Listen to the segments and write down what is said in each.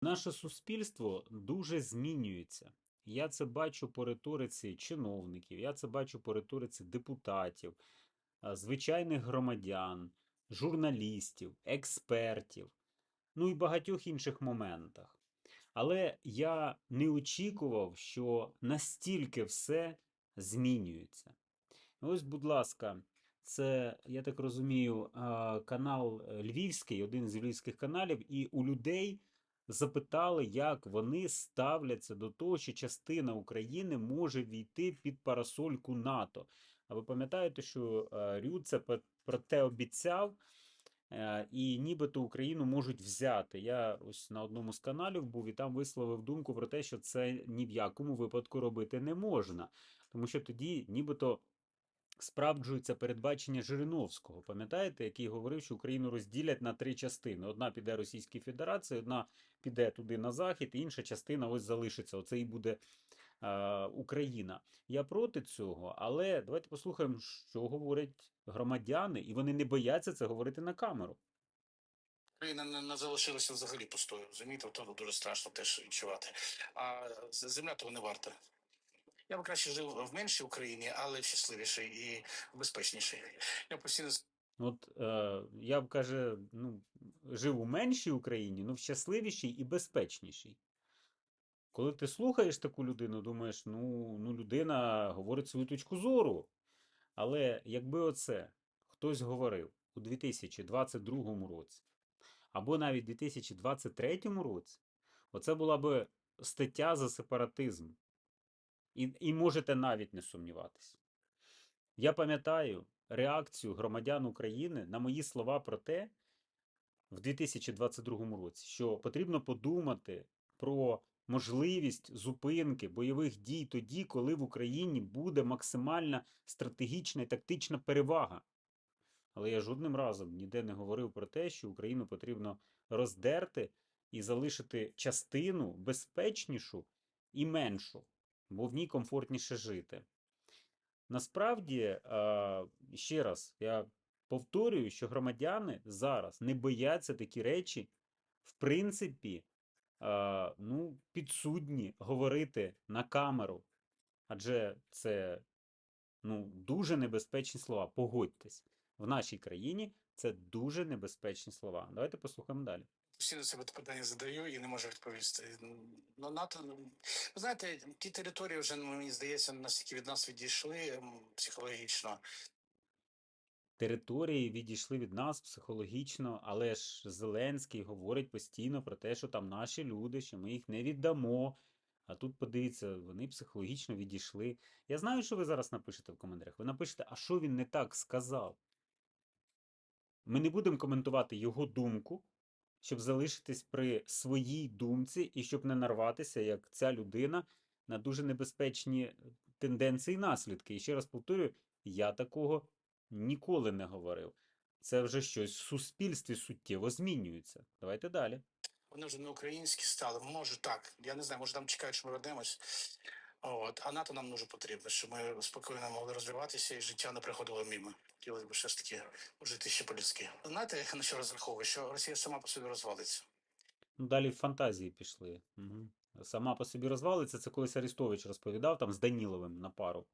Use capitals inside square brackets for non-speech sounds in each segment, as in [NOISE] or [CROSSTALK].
Наше суспільство дуже змінюється. Я це бачу по риториці чиновників, я це бачу по риториці депутатів, звичайних громадян, журналістів, експертів, ну і багатьох інших моментах. Але я не очікував, що настільки все змінюється. Ось, будь ласка, це, я так розумію, канал е, Львівський, один з львівських каналів, і у людей запитали, як вони ставляться до того, що частина України може війти під парасольку НАТО. А ви пам'ятаєте, що е, Рю це про те обіцяв, е, і нібито Україну можуть взяти. Я ось на одному з каналів був і там висловив думку про те, що це ні в якому випадку робити не можна, тому що тоді нібито справджується передбачення Жириновського, пам'ятаєте, який говорив, що Україну розділять на три частини: одна піде Російській Федерації, одна піде туди на захід, інша частина ось залишиться. Оце і буде е, Україна. Я проти цього, але давайте послухаємо, що говорять громадяни, і вони не бояться це говорити на камеру. Україна не, не залишилася взагалі пустою. Розумієте, то дуже страшно теж відчувати. А земля того не варта. Я б краще жив в меншій Україні, але в щасливішій і безпечнішій. Я постійно От е, я б каже, ну, жив у меншій Україні, ну в щасливішій і безпечнішій. Коли ти слухаєш таку людину, думаєш, ну, ну людина говорить свою точку зору. Але якби оце хтось говорив у 2022 році, або навіть 2023 році, оце була би стаття за сепаратизм. І, і можете навіть не сумніватися. Я пам'ятаю реакцію громадян України на мої слова про те в 2022 році, що потрібно подумати про можливість зупинки бойових дій тоді, коли в Україні буде максимальна стратегічна і тактична перевага. Але я жодним разом ніде не говорив про те, що Україну потрібно роздерти і залишити частину безпечнішу і меншу, бо в ній комфортніше жити. Насправді, ще раз, я повторюю, що громадяни зараз не бояться такі речі, в принципі, ну, підсудні говорити на камеру. Адже це ну, дуже небезпечні слова. Погодьтесь, в нашій країні це дуже небезпечні слова. Давайте послухаємо далі. Постійно себе питання задаю і не можу відповісти. Ну, НАТО, ну, ви знаєте, ті території вже, ну, мені здається, настільки від нас відійшли психологічно. Території відійшли від нас психологічно, але ж Зеленський говорить постійно про те, що там наші люди, що ми їх не віддамо. А тут подивіться, вони психологічно відійшли. Я знаю, що ви зараз напишете в коментарях. Ви напишете, а що він не так сказав? Ми не будемо коментувати його думку, щоб залишитись при своїй думці і щоб не нарватися, як ця людина, на дуже небезпечні тенденції і наслідки. І ще раз повторюю, я такого ніколи не говорив. Це вже щось в суспільстві суттєво змінюється. Давайте далі. Вони вже не українські стали. Може так. Я не знаю, може там чекають, що ми вернемось. От, а НАТО нам дуже потрібно, щоб ми спокійно могли розвиватися і життя не приходило мимо. Хотілося б все ж таки жити ще по-людськи. Знаєте, на що розраховую, що Росія сама по собі розвалиться. Ну, далі фантазії пішли. Угу. Сама по собі розвалиться. Це колись Арестович розповідав там з Даніловим на пару.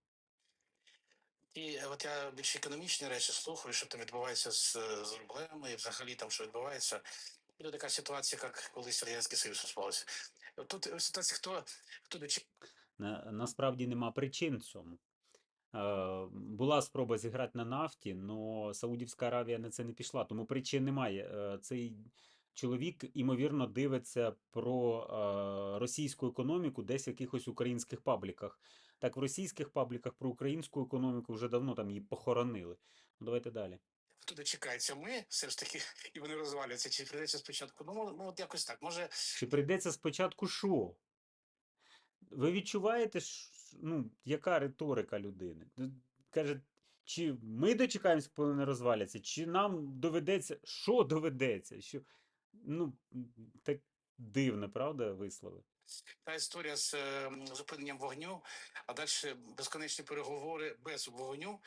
І от я більш економічні речі слухаю, що там відбувається з, з рублем і взагалі там що відбувається. Буде така ситуація, як колись Радянський Союз розпався. Тут е, ситуація, хто, хто до На, насправді нема причин цьому. Е, була спроба зіграти на нафті, але Саудівська Аравія на це не пішла, тому причин немає. Е, цей чоловік, імовірно, дивиться про е, російську економіку десь в якихось українських пабліках. Так, в російських пабліках про українську економіку вже давно там її похоронили. Ну, давайте далі. хто дочекається, ми все ж таки, і вони розваляться. Чи прийдеться спочатку? Ну, ну от якось так. Може, Чи прийдеться спочатку що? Ви відчуваєте, ну, яка риторика людини? Каже, чи ми дочекаємося, коли вони розваляться, чи нам доведеться, що доведеться? Що, ну, так дивне, правда, вислови? та історія з зупиненням вогню, а далі безконечні переговори без вогню.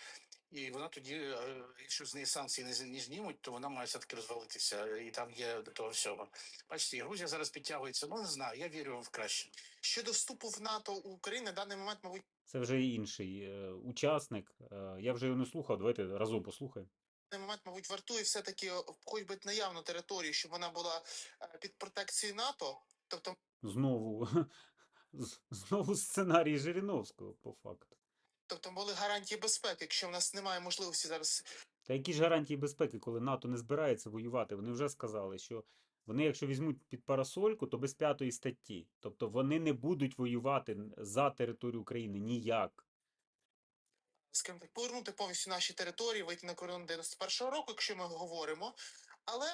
І вона тоді, е, якщо з неї санкції не, знімуть, то вона має все-таки розвалитися. І там є до того всього. Бачите, Грузія зараз підтягується. Ну не знаю, я вірю в краще. Щодо вступу в НАТО у України на даний момент, мабуть, Це вже інший е, учасник. Е, я вже його не слухав. Давайте разом послухаємо. на даний момент, мабуть, вартує все-таки е, хоч би наявну територію, щоб вона була е, під протекцією НАТО. Тобто Знову, [LAUGHS] знову сценарій Жириновського, по факту. Тобто були гарантії безпеки, якщо в нас немає можливості зараз Та які ж гарантії безпеки, коли НАТО не збирається воювати? Вони вже сказали, що вони, якщо візьмуть під парасольку, то без п'ятої статті. Тобто вони не будуть воювати за територію України ніяк. скажімо так, повернути повністю наші території, вийти на кордон 91-го року, якщо ми говоримо. Але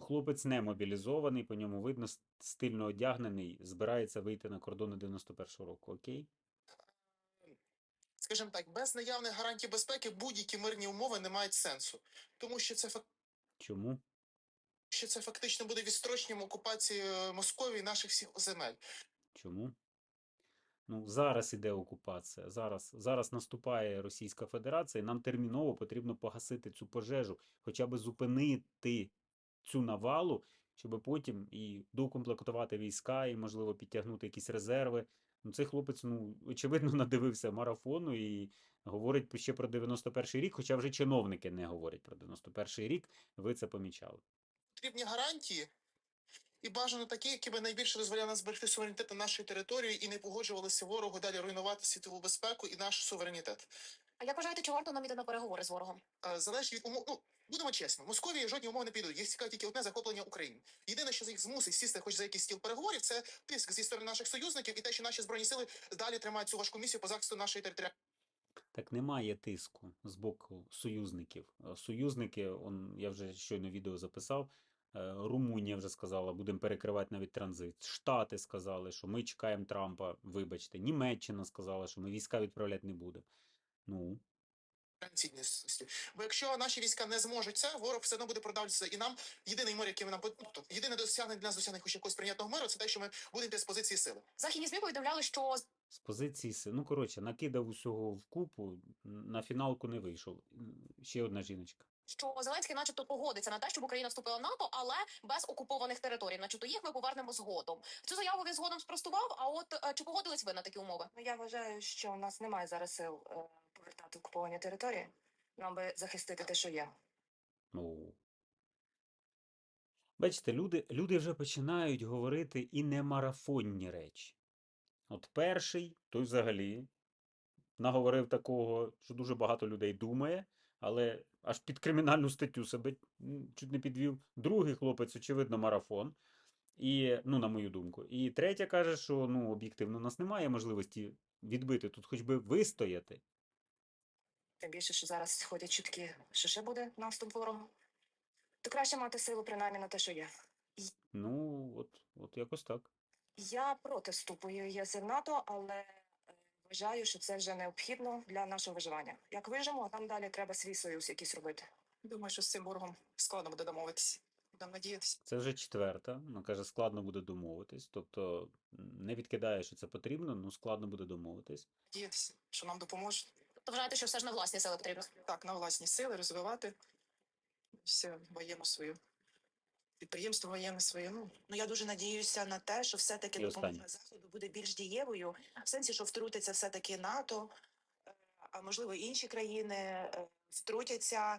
Хлопець не мобілізований, по ньому видно, стильно одягнений, збирається вийти на кордони 91-го року. Окей? Скажімо так, без наявних гарантій безпеки будь-які мирні умови не мають сенсу, тому що це фак- Чому? що це фактично буде відстроченням окупації е, Московії наших всіх земель. Чому? Ну, зараз іде окупація. Зараз, зараз наступає Російська Федерація, і нам терміново потрібно погасити цю пожежу, хоча б зупинити цю навалу, щоб потім і доукомплектувати війська, і, можливо, підтягнути якісь резерви. Ну, цей хлопець, ну, очевидно, [LAUGHS] надивився марафону і говорить ще про 91-й рік, хоча вже чиновники не говорять про 91-й рік. Ви це помічали. Потрібні гарантії. І бажано такі, які би найбільше дозволяли нам зберегти суверенітет на нашій території і не погоджувалися ворогу далі руйнувати світову безпеку і наш суверенітет. А як вважаєте, чи варто нам іти на переговори з ворогом? Е, залежить від умов. Ну будемо чесно, Московії жодні умови не підуть. Їх цікавить тільки одне захоплення України. Єдине, що їх змусить сісти хоч за якийсь стіл переговорів, це тиск зі сторони наших союзників і те, що наші збройні сили далі тримають цю важку місію по захисту нашої територіальної Так немає тиску з боку союзників. Союзники, он, я вже щойно відео записав. Е, Румунія вже сказала, будемо перекривати навіть транзит. Штати сказали, що ми чекаємо Трампа. Вибачте, Німеччина сказала, що ми війська відправляти не будемо. Ну, цінності. Бо якщо наші війська не зможуть це, ворог все одно буде продавлюватися. І нам єдиний мир, який ми нам ну, тобто, єдине досягнення для нас досягнення хоч якогось прийнятного миру, це те, що ми будемо з позиції сили. Західні ЗМІ повідомляли, що з позиції си- ну коротше, накидав усього в купу, на фіналку не вийшов. Ще одна жіночка. Що Зеленський, начебто, погодиться на те, щоб Україна вступила в НАТО, але без окупованих територій. Начебто їх ми повернемо згодом. Цю заяву він згодом спростував. А от е, чи погодились ви на такі умови? Ну, я вважаю, що у нас немає зараз сил е, повертати окуповані території. Нам би захистити те, що є. Ну. Бачите, люди, люди вже починають говорити і не марафонні речі. От перший, той взагалі наговорив такого, що дуже багато людей думає, але аж під кримінальну статтю себе чуть не підвів. Другий хлопець, очевидно, марафон. І, ну, на мою думку. І третя каже, що ну, об'єктивно, у нас немає можливості відбити тут, хоч би вистояти. Тим більше, що зараз ходять чутки, що ще буде наступ ворогу. То краще мати силу принаймні на те, що є. Ну, от, от якось так. Я проти вступу ЄС в НАТО, але вважаю, що це вже необхідно для нашого виживання. Як вижимо, а там далі треба свій союз якийсь робити. Думаю, що з цим ворогом складно буде домовитися. Будемо надіятися. Це вже четверта. Вона каже, складно буде домовитись. Тобто не відкидає, що це потрібно, ну складно буде домовитись. Надіятися, що нам допоможуть. Тобто вважаєте, що все ж на власні сили потрібно? Так, на власні сили розвивати все воєнну свою. Підприємство воєнне своє. Ну, Ну я дуже надіюся на те, що все-таки допомога заходу буде більш дієвою, в сенсі, що втрутиться все-таки НАТО, е, а можливо інші країни е, втрутяться е,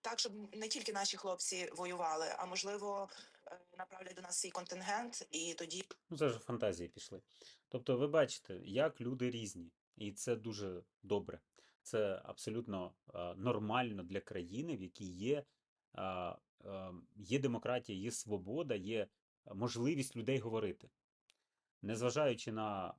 так, щоб не тільки наші хлопці воювали, а можливо направлять до нас свій контингент, і тоді Ну, це вже фантазії пішли. Тобто, ви бачите, як люди різні, і це дуже добре. Це абсолютно нормально для країни, в якій є, є демократія, є свобода, є можливість людей говорити. Незважаючи на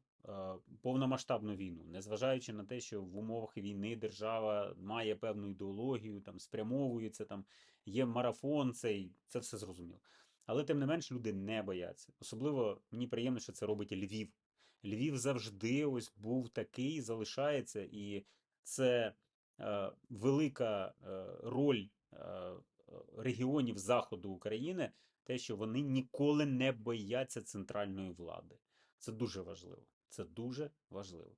повномасштабну війну, незважаючи на те, що в умовах війни держава має певну ідеологію, там спрямовується, там є марафон, цей, це все зрозуміло. Але тим не менш люди не бояться. Особливо мені приємно, що це робить Львів. Львів завжди ось був такий, залишається, і це е, велика е, роль е, регіонів заходу України, те, що вони ніколи не бояться центральної влади. Це дуже важливо. Це дуже важливо.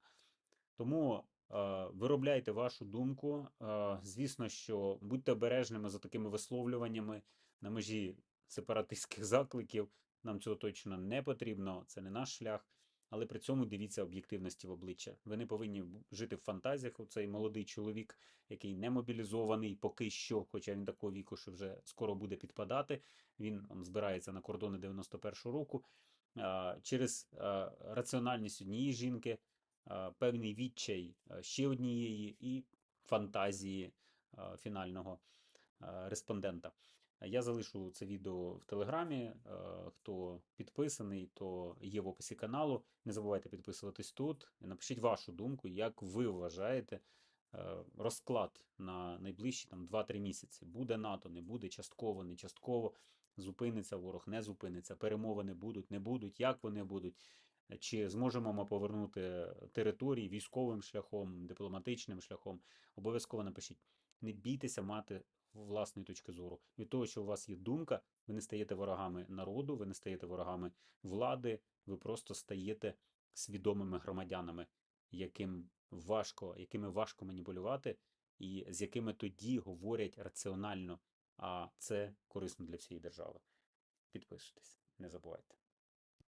Тому Е, Виробляйте вашу думку. Е, Звісно, що будьте обережними за такими висловлюваннями на межі сепаратистських закликів. Нам цього точно не потрібно, це не наш шлях. Але при цьому дивіться об'єктивності в обличчя. Ви не повинні жити в фантазіях. Оцей молодий чоловік, який не мобілізований поки що, хоча він такого віку, що вже скоро буде підпадати. Він там, збирається на кордони 91-го року. Через раціональність однієї жінки, певний відчай ще однієї і фантазії фінального респондента. Я залишу це відео в Телеграмі. е, Хто підписаний, то є в описі каналу. Не забувайте підписуватись тут. Напишіть вашу думку, як ви вважаєте е, розклад на найближчі там 2-3 місяці. Буде НАТО, не буде, частково, не частково, зупиниться ворог, не зупиниться, перемовини будуть, не будуть, як вони будуть. Чи зможемо ми повернути території військовим шляхом, дипломатичним шляхом? Обов'язково напишіть. Не бійтеся мати власної точки зору. Від того, що у вас є думка, ви не стаєте ворогами народу, ви не стаєте ворогами влади, ви просто стаєте свідомими громадянами, яким важко, якими важко маніпулювати, і з якими тоді говорять раціонально, а це корисно для всієї держави. Підписуйтесь, не забувайте.